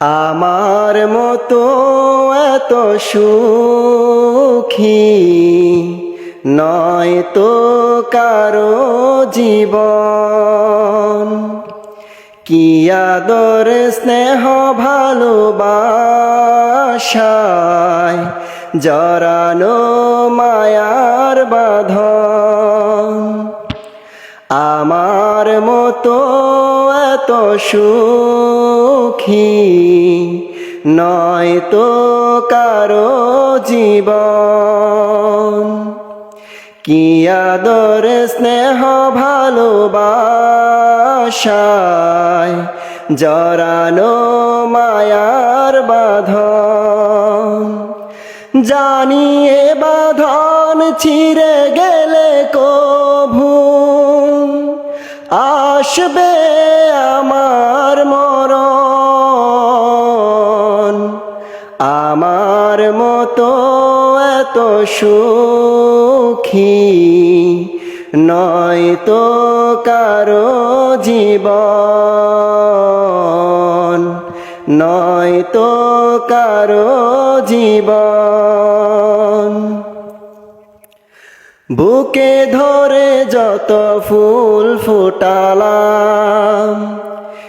আমার মতো এত সুখী নয় তো কারও জীবন। কি আদর, স্নেহ, ভালোবাসায় জরানো মায়ার বাঁধন। আমার মতো এত সুখী নয় তো কারও জীবন। কি আদর স্নেহ ভালোবাসায় জরানো মায়ার বাঁধন? জানিয়ে বাঁধন ছিঁড়ে গেলে কভু? আসবে আমার আমার মতো এত সুখী নয় তো কারও জীবন, নয় তো কারও জীবন। বুকে ধরে যত ফুল ফুটালাম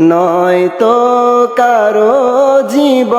নয় তো কারও জীবন।